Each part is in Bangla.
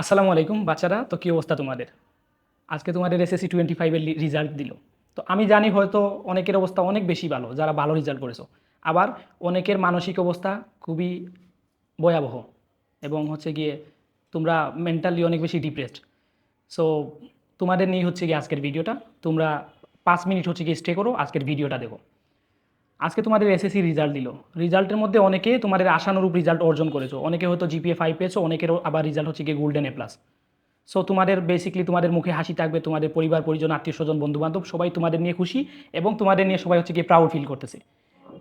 আসসালামু আলাইকুম বাচ্চারা, তো কী অবস্থা তোমাদের? আজকে তোমাদের এসএসসি টোয়েন্টি ফাইভের রেজাল্ট দিল। তো আমি জানি হয়তো অনেকের অবস্থা অনেক বেশি ভালো, যারা ভালো রেজাল্ট করেছ। আবার অনেকের মানসিক অবস্থা খুবই ভয়াবহ এবং হচ্ছে গিয়ে তোমরা মেন্টালি অনেক বেশি ডিপ্রেসড সো তোমাদের নিয়ে হচ্ছে গিয়ে আজকের ভিডিওটা তোমরা পাঁচ মিনিট হচ্ছে গিয়ে স্টে করো, আজকের ভিডিওটা দেখো। আজকে তোমাদের এসএসসি রেজাল্ট দিল রেজাল্টের মধ্যে অনেকে তোমাদের আশানুরূপ রেজাল্ট অর্জন করেছ। অনেকে হয়তো জিপিএ ফাইভ পেয়েছ, অনেকেরও আবার রেজাল্ট হচ্ছে গিয়ে গোল্ডেন এ প্লাস সো তোমাদের বেসিকলি তোমাদের মুখে হাসি থাকবে, তোমাদের পরিবার, পরিজন, আত্মীয় স্বজন বন্ধু বান্ধব সবাই তোমাদের নিয়ে খুশি এবং তোমাদের নিয়ে সবাই হচ্ছে গিয়ে প্রাউড ফিল করতেছে।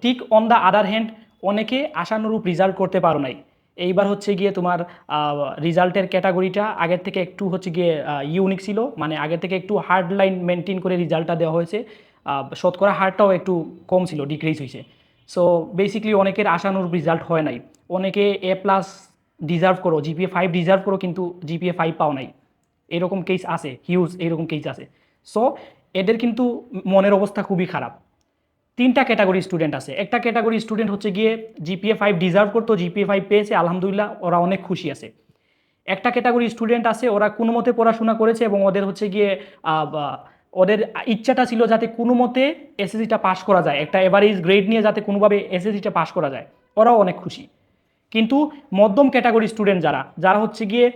ঠিক অন দ্য আদার হ্যান্ড অনেকে আশানুরূপ রেজাল্ট করতে পারো নাই। এইবার হচ্ছে গিয়ে তোমার রেজাল্টের ক্যাটাগরিটা আগের থেকে একটু হচ্ছে গিয়ে ইউনিক ছিল। মানে আগের থেকে একটু হার্ড লাইন মেনটেন করে রেজাল্টটা দেওয়া হয়েছে। শতকরা হারটাও একটু কম ছিল ডিক্রিজ হয়েছে। সো বেসিক্যালি অনেকের আশানুরূপ রেজাল্ট হয় নাই। অনেকে এ প্লাস ডিজার্ভ করো জিপিএ ফাইভ ডিজার্ভ করো, কিন্তু জিপিএ ফাইভ পাও নাই। এরকম কেস আছে হিউজ এরকম কেস আছে। সো এদের কিন্তু মনের অবস্থা খুবই খারাপ। তিনটা ক্যাটাগরি স্টুডেন্ট আছে। একটা ক্যাটাগরি স্টুডেন্ট হচ্ছে গিয়ে জিপিএ ফাইভ ডিজার্ভ করতো জিপিএ ফাইভ পেয়েছে, আলহামদুলিল্লাহ ওরা অনেক খুশি আছে। একটা ক্যাটাগরি স্টুডেন্ট আছে, ওরা কোনো মতে পড়াশোনা করেছে এবং ওদের হচ্ছে গিয়ে ওদের ইচ্ছাটা ছিল যাতে কোনো মতে এসএসসিটা পাস করা যায়। একটা এভারেজ গ্রেড নিয়ে যাতে কোনোভাবে এসএসসিটা পাস করা যায়। ওরাও অনেক খুশি। কিন্তু মধ্যম ক্যাটাগরি স্টুডেন্ট যারা যারা হচ্ছে গিয়ে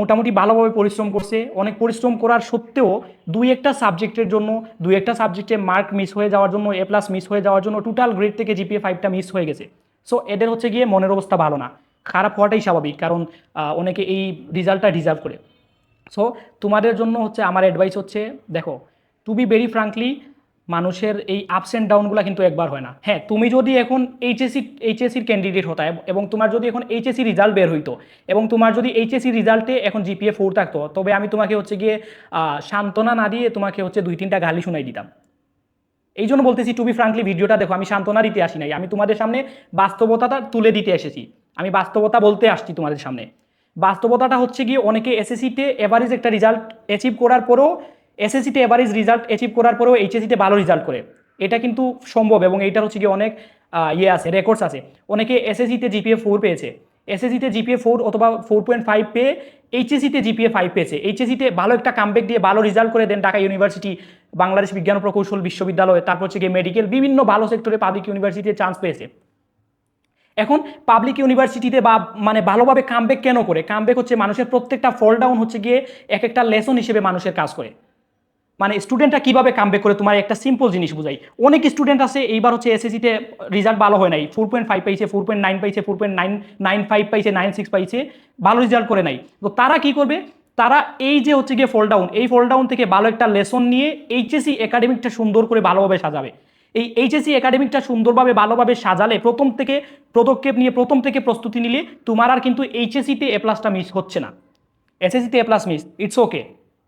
মোটামুটি ভালোভাবে পরিশ্রম করছে, অনেক পরিশ্রম করার সত্ত্বেও দুই একটা সাবজেক্টের জন্য, দুই একটা সাবজেক্টে মার্ক মিস হয়ে যাওয়ার জন্য এ প্লাস মিস হয়ে যাওয়ার জন্য টোটাল গ্রেড থেকে জিপিএ ফাইভটা মিস হয়ে গেছে। সো এদের হচ্ছে গিয়ে মনের অবস্থা ভালো না। খারাপ হওয়াটাই স্বাভাবিক, কারণ অনেকে এই রেজাল্টটা ডিজার্ভ করে। সো তোমাদের জন্য হচ্ছে, আমার অ্যাডভাইস হচ্ছে, দেখো টু বি ভেরি ফ্রাঙ্কলি মানুষের এই আপস অ্যান্ড ডাউনগুলো কিন্তু একবার হয় না। হ্যাঁ তুমি যদি এখন এইচএসসি এইচএসসির ক্যান্ডিডেট হতা এবং তোমার যদি এখন এইচএসসি রেজাল্ট বের হইতো, এবং তোমার যদি এইচএসসি রেজাল্টে এখন জিপিএ ফোর থাকতো, তবে আমি তোমাকে হচ্ছে গিয়ে সান্ত্বনা না দিয়ে তোমাকে হচ্ছে দুই, তিনটা গালি শোনাই দিতাম। এই জন্য বলতেছি টু বি ফ্রাঙ্কলি ভিডিওটা দেখো, আমি সান্ত্বনা দিতে আসি নাই। আমি তোমাদের সামনে বাস্তবতাটা তুলে দিতে এসেছি। আমি বাস্তবতা বলতে আসছি তোমাদের সামনে। বাস্তবতাটা হচ্ছে গিয়ে অনেকে এসএসসিতে এভারেজ একটা রেজাল্ট অ্যাচিভ করার পরেও এসএসসিতে এভারেজ রেজাল্ট অ্যাচিভ করার পরেও এইচএসসিতে ভালো রেজাল্ট করে। এটা কিন্তু সম্ভব এবং এইটার হচ্ছে গিয়ে অনেক ইয়ে আছে রেকর্ডস আছে। অনেকে এসএসসিতে জিপিএ ফোর পেয়েছে। এসএসসিতে জিপিএ ফোর অথবা ফোর পয়েন্ট ফাইভ পেয়ে এইচএসিতে জিপিএ ফাইভ পেয়েছে। এইচএসিতে ভালো একটা কামব্যাক দিয়ে ভালো রেজাল্ট করে দেন ঢাকা ইউনিভার্সিটি বাংলাদেশ বিজ্ঞান প্রকৌশল বিশ্ববিদ্যালয়, তারপর হচ্ছে গিয়ে মেডিকেল বিভিন্ন ভালো সেক্টরে পাবলিক ইউনিভার্সিটিতে চান্স পেয়েছে। এখন পাবলিক ইউনিভার্সিটিতে বা মানে ভালোভাবে কামব্যাক কেন করে? কামব্যাক হচ্ছে মানুষের প্রত্যেকটা ফল ডাউন হচ্ছে গিয়ে এক একটা লেসন হিসেবে মানুষের কাজ করে। মানে স্টুডেন্টরা কীভাবে কামব্যাক করে, তোমার একটা সিম্পল জিনিস বুঝাই। অনেক স্টুডেন্ট আছে, এইবার হচ্ছে এসএসসিতে রেজাল্ট ভালো হয় নাই। ফোর পয়েন্ট ফাইভ পাইছে ফোর পয়েন্ট নাইন পাইছে four point nine nine five পাইছে নাইন সিক্স পাইছে, ভালো রেজাল্ট করে নাই। তো তারা কি করবে? তারা এই যে হচ্ছে গিয়ে ফল ডাউন এই ফল ডাউন থেকে ভালো একটা লেসন নিয়ে এইচএসসি একাডেমিকটা সুন্দর করে ভালোভাবে সাজাবে। এই এইচএসসি একাডেমিকটা সুন্দরভাবে, ভালোভাবে সাজালে প্রথম থেকে পদক্ষেপ নিয়ে, প্রথম থেকে প্রস্তুতি নিলে তোমার আর কিন্তু এইচএসসিতে এ প্লাসটা মিস হচ্ছে না। এসএসসিতে A plus miss it's okay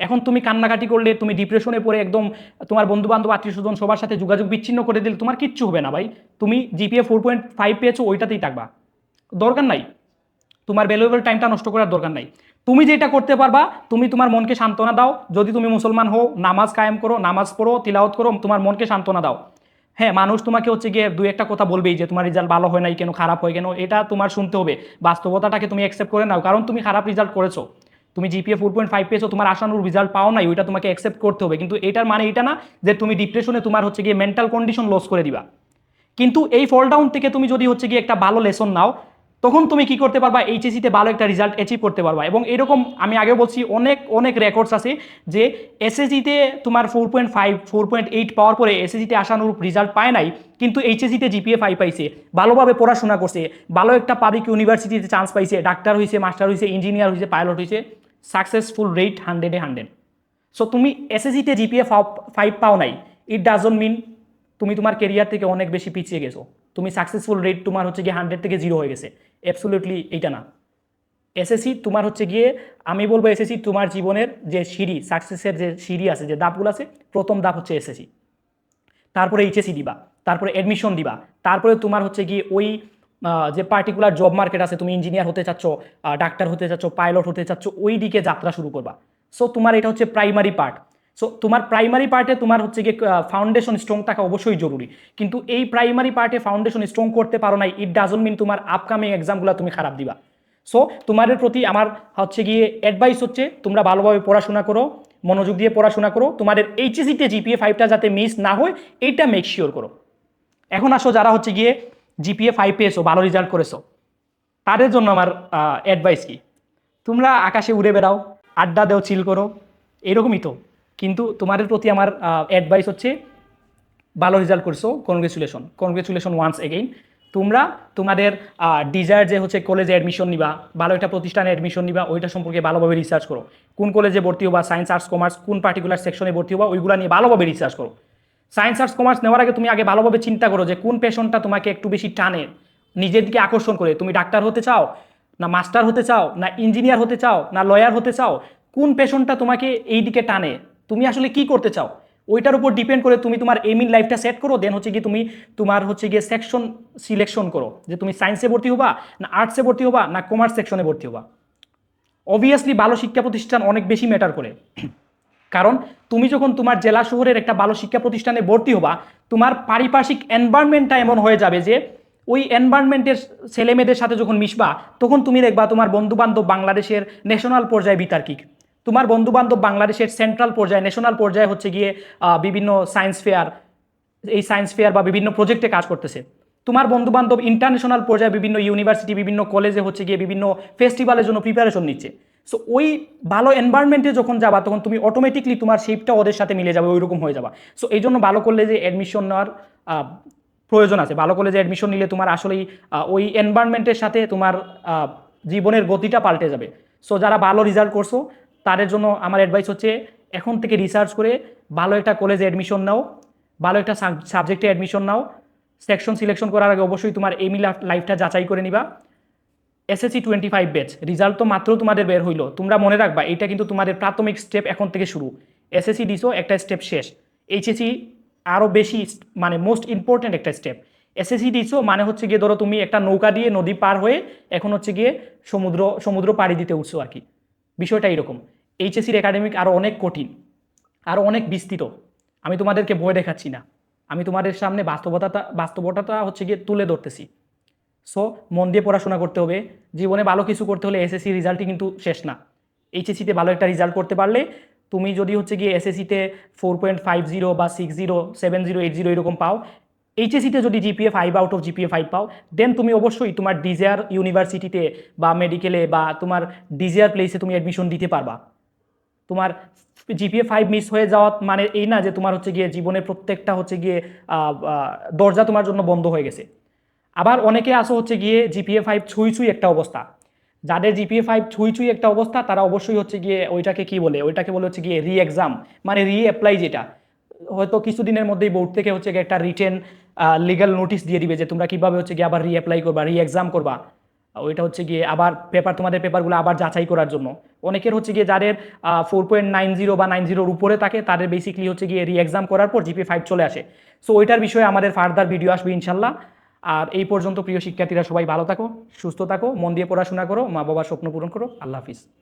এখন তুমি কান্নাকাটি করলে, তুমি ডিপ্রেশনে পড়ে একদম তোমার বন্ধু বান্ধব আত্মীয় স্বজন সবার সাথে যোগাযোগ বিচ্ছিন্ন করে দিলে তোমার কিচ্ছু হবে না ভাই। তুমি জিপিএ ফোর পয়েন্ট ফাইভ পেয়েছ, ওইটাতেই থাকবা। দরকার নাই। তোমার ভ্যালুয়েবল টাইমটা নষ্ট করার দরকার নাই। তুমি যেটা করতে পারবা, তুমি তোমার মনকে সান্ত্বনা দাও। যদি তুমি মুসলমান হও, নামাজ কায়েম করো, নামাজ পড়ো, তিলাওয়াত করো, তোমার মনকে সান্ত্বনা দাও। হ্যাঁ মানুষ তোমাকে হচ্ছে গিয়ে দুই একটা কথা বলবেই যে তোমার রেজাল্ট ভালো হয় নাই কেন, খারাপ হয় কেন, এটা তোমার শুনতে হবে। বাস্তবতাটাকে তুমি অ্যাকসেপ্ট করে নাও, কারণ তুমি খারাপ রেজাল্ট করেছ। তুমি জিপিএ ফোর পয়েন্ট ফাইভ পেয়েছ, তোমার আশানুর রেজাল্ট পাও নাই, ওইটা তোমাকে অ্যাকসেপ্ট করতে হবে। কিন্তু এটার মানে এটা না যে তুমি ডিপ্রেশনে তোমার হচ্ছে গিয়ে মেন্টাল কন্ডিশন লস করে দিবা। কিন্তু এই ফল ডাউন থেকে তুমি যদি হচ্ছে গিয়ে একটা ভালো লেসন নাও, তখন তুমি কি করতে পারবা? এইচএসিতে ভালো একটা রেজাল্ট অ্যাচিভ করতে পারবা। এবং এরকম আমি আগে বলছি, অনেক অনেক রেকর্ডস আছে যে এসএসিতে তোমার four point five four point eight পাওয়ার পরে এসএসিতে আশানুরূপ রেজাল্ট পায় নাই, কিন্তু এইচএসিতে জিপিএ ফাইভ পাইছে, ভালোভাবে পড়াশোনা করছে, ভালো একটা পাবলিক ইউনিভার্সিটিতে চান্স পাইছে ডাক্তার হয়েছে মাস্টার হয়েছে ইঞ্জিনিয়ার হয়েছে পাইলট হয়েছে সাকসেসফুল রেট হান্ড্রেডে হান্ড্রেড সো তুমি এসএসসিতে জিপিএ ফাইভ পাও নাই। ইট ডাজন্ট মিন তুমি তোমার কেরিয়ার থেকে অনেক বেশি পিছিয়ে গেছো। তুমি সাকসেসফুল রেট তোমার হচ্ছে গিয়ে হান্ড্রেড থেকে জিরো হয়ে গেছে। অ্যাবসোলিউটলি এইটা না। এসএসসি তোমার হচ্ছে গিয়ে, আমি বলব এসএসসি তোমার জীবনের যে সিঁড়ি সাকসেসের যে সিঁড়ি আছে, যে ধাপগুলো আছে, প্রথম ধাপ হচ্ছে এসএসসি তারপরে এইচএসসি দিবা, তারপরে অ্যাডমিশন দিবা, তারপরে তোমার হচ্ছে গিয়ে ওই যে পার্টিকুলার জব মার্কেট আছে, তুমি ইঞ্জিনিয়ার হতে চাচ্ছ ডাক্তার হতে চাচ্ছ পাইলট হতে চাচ্ছ ওই দিকে যাত্রা শুরু করবা। সো তোমার এটা হচ্ছে প্রাইমারি পার্ট সো তোমার প্রাইমারি পার্টে তোমার হচ্ছে গিয়ে ফাউন্ডেশন স্ট্রং থাকা অবশ্যই জরুরি। কিন্তু এই প্রাইমারি পার্টে ফাউন্ডেশন স্ট্রং করতে পারো নাই ইট ডাজন্ট মিন তোমার আপকামিং এক্সামগুলো তুমি খারাপ দিবা। সো তোমাদের প্রতি আমার হচ্ছে গিয়ে অ্যাডভাইস হচ্ছে, তোমরা ভালোভাবে পড়াশোনা করো, মনোযোগ দিয়ে পড়াশোনা করো, তোমাদের এইচএসিতে জিপিএ ফাইভটা যাতে মিস না হয় এইটা মেক শিওর করো। এখন আসো যারা হচ্ছে গিয়ে জিপিএ ফাইভ পেয়েছ, ভালো রেজাল্ট করেছ। তাদের জন্য আমার অ্যাডভাইস কি? তোমরা আকাশে উড়ে বেড়াও, আড্ডা দেও চিল করো, এরকমই তো। কিন্তু তোমাদের প্রতি আমার অ্যাডভাইস হচ্ছে, ভালো রেজাল্ট করছ কনগ্রেচুলেশন কনগ্রেচুলেশন ওয়ান্স এগেইন তোমরা তোমাদের ডিজায়ার যে হচ্ছে কলেজে অ্যাডমিশন নিবা, ভালো একটা প্রতিষ্ঠানে অ্যাডমিশন নিবা, ওইটা সম্পর্কে ভালোভাবে রিসার্চ করো। কোন কলেজে ভর্তি হবা সায়েন্স আর্টস কমার্স কোন পার্টিকুলার সেকশনে ভর্তি হবা, ওইগুলো নিয়ে ভালোভাবে রিসার্চ করো। সায়েন্স আর্টস কমার্স নেওয়ার আগে তুমি আগে ভালোভাবে চিন্তা করো যে কোন পেশনটা তোমাকে একটু বেশি টানে। নিজের দিকে আকর্ষণ করে। তুমি ডাক্তার হতে চাও, না মাস্টার হতে চাও, না ইঞ্জিনিয়ার হতে চাও, না লয়ার হতে চাও, কোন পেশনটা তোমাকে এই দিকে টানে? তুমি আসলে কি করতে চাও? ওইটার উপর ডিপেন্ড করে তুমি তোমার এম ইন লাইফটা সেট করো দেন হচ্ছে কি তুমি তোমার হচ্ছে গিয়ে সেকশন সিলেকশন করো। যে তুমি সায়েন্সে ভর্তি হবা, না আর্টসে ভর্তি হবা, না কমার্স সেকশনে ভর্তি হবা। অবভিয়াসলি ভালো শিক্ষা প্রতিষ্ঠান অনেক বেশি ম্যাটার করে। কারণ তুমি যখন তোমার জেলা শহরের একটা ভালো শিক্ষা প্রতিষ্ঠানে ভর্তি হবা, তোমার পারিপার্শ্বিক এনভায়রনমেন্টটা এমন হয়ে যাবে যে ওই এনভায়রনমেন্টের ছেলেমেয়েদের সাথে যখন মিশবা, তখন তুমি দেখবা তোমার বন্ধুবান্ধব বাংলাদেশের ন্যাশনাল পর্যায়ে বিতার্কিক। তোমার বন্ধুবান্ধব বাংলাদেশের সেন্ট্রাল পর্যায়ে ন্যাশনাল পর্যায়ে হচ্ছে গিয়ে বিভিন্ন সায়েন্স ফেয়ার এই সায়েন্স ফেয়ার বা বিভিন্ন প্রজেক্টে কাজ করতেছে। তোমার বন্ধু বান্ধব ইন্টারন্যাশনাল পর্যায়ে বিভিন্ন ইউনিভার্সিটি বিভিন্ন কলেজে হচ্ছে গিয়ে বিভিন্ন ফেস্টিভ্যালের জন্য প্রিপারেশন নিচ্ছে। সো ওই ভালো এনভায়রনমেন্টে যখন যাবা, তখন তুমি অটোমেটিকলি তোমার শেপটা ওদের সাথে মিলে যাবে, ওইরকম হয়ে যাবা। সো এই জন্য ভালো কলেজে অ্যাডমিশন নেওয়ার প্রয়োজন আছে। ভালো কলেজে অ্যাডমিশন নিলে তোমার আসলেই ওই এনভায়রনমেন্টের সাথে তোমার জীবনের গতিটা পাল্টে যাবে। সো যারা ভালো রেজাল্ট করছ, তাদের জন্য আমার অ্যাডভাইস হচ্ছে, এখন থেকে রিসার্চ করে ভালো একটা কলেজে অ্যাডমিশন নাও, ভালো একটা সাবজেক্টে অ্যাডমিশন নাও। সেকশন সিলেকশন করার আগে অবশ্যই তোমার এমি লাইফটা যাচাই করে নিবা। SSC twenty five batch result তো মাত্র তোমাদের বের হইল। তোমরা মনে রাখবা এটা কিন্তু তোমাদের প্রাথমিক স্টেপ এখন থেকে শুরু। এসএসসি দিছো, একটা স্টেপ শেষ। এইচএসসি আরও বেশি মানে মোস্ট ইম্পর্ট্যান্ট একটা স্টেপ এসএসসি দিছো মানে হচ্ছে গিয়ে ধরো তুমি একটা নৌকা দিয়ে নদী পার হয়ে এখন হচ্ছে গিয়ে সমুদ্র সমুদ্র পাড়ি দিতে উঠছো আর কি। বিষয়টা এরকম এইচএসসির একাডেমিক আরও অনেক কঠিন আরও অনেক বিস্তৃত। আমি তোমাদেরকে বই দেখাচ্ছি না। আমি তোমাদের সামনে বাস্তবতাটা বাস্তবতাটা হচ্ছে গিয়ে তুলে ধরতেছি। সো মন দিয়ে পড়াশোনা করতে হবে। জীবনে ভালো কিছু করতে হলে এসএসসি রেজাল্টই কিন্তু শেষ না। এইচএসসিতে ভালো একটা রেজাল্ট করতে পারলে তুমি যদি হচ্ছে গিয়ে এসএসসিতে ফোর পয়েন্ট ফাইভ জিরো বা six zero seven zero eight zero এরকম পাও এইচএসিতে যদি GPA five out of GPA five পাও দেন তুমি অবশ্যই তোমার ডিজায়ার ইউনিভার্সিটিতে বা মেডিকেলে বা তোমার ডিজায়ার প্লেসে তুমি অ্যাডমিশন দিতে পারবা। তোমার জিপিএ ফাইভ মিস হয়ে যাওয়া মানে এই না যে তোমার হচ্ছে গিয়ে জীবনের প্রত্যেকটা হচ্ছে গিয়ে দরজা তোমার জন্য বন্ধ হয়ে গেছে। আবার অনেকে আসো হচ্ছে গিয়ে জিপিএ ফাইভ ছুঁই ছুঁই একটা অবস্থা। যাদের জিপিএ ফাইভ ছুঁই ছুঁই একটা অবস্থা, তারা অবশ্যই হচ্ছে গিয়ে ওইটাকে কি বলে, ওইটাকে বলে হচ্ছে গিয়ে রি এক্সাম মানে রি অ্যাপ্লাই যেটা। হয়তো কিছুদিনের মধ্যেই বোর্ড থেকে হচ্ছে গিয়ে একটা রিটেন লিগাল নোটিশ দিয়ে দিবে যে তোমরা কীভাবে হচ্ছে গিয়ে আবার রি অ্যাপ্লাই করবা রি এক্সাম করবা। ওইটা হচ্ছে গিয়ে আবার পেপার তোমাদের পেপারগুলো আবার যাচাই করার জন্য। অনেকের হচ্ছে গিয়ে যাদের ফোর পয়েন্ট নাইন জিরো বা নাইন জিরোর উপরে থাকে, তাদের বেসিকলি হচ্ছে গিয়ে রি এক্সাম করার পর জিপি ফাইভ চলে আসে। সো ওইটার বিষয়ে আমাদের ফার্দার ভিডিও আসবে ইনশাল্লাহ। আর এই পর্যন্ত প্রিয় শিক্ষার্থীরা সবাই ভালো থাকো, সুস্থ থাকো, মন দিয়ে পড়াশোনা করো মা বাবার স্বপ্ন পূরণ করো। আল্লাহ হাফিজ।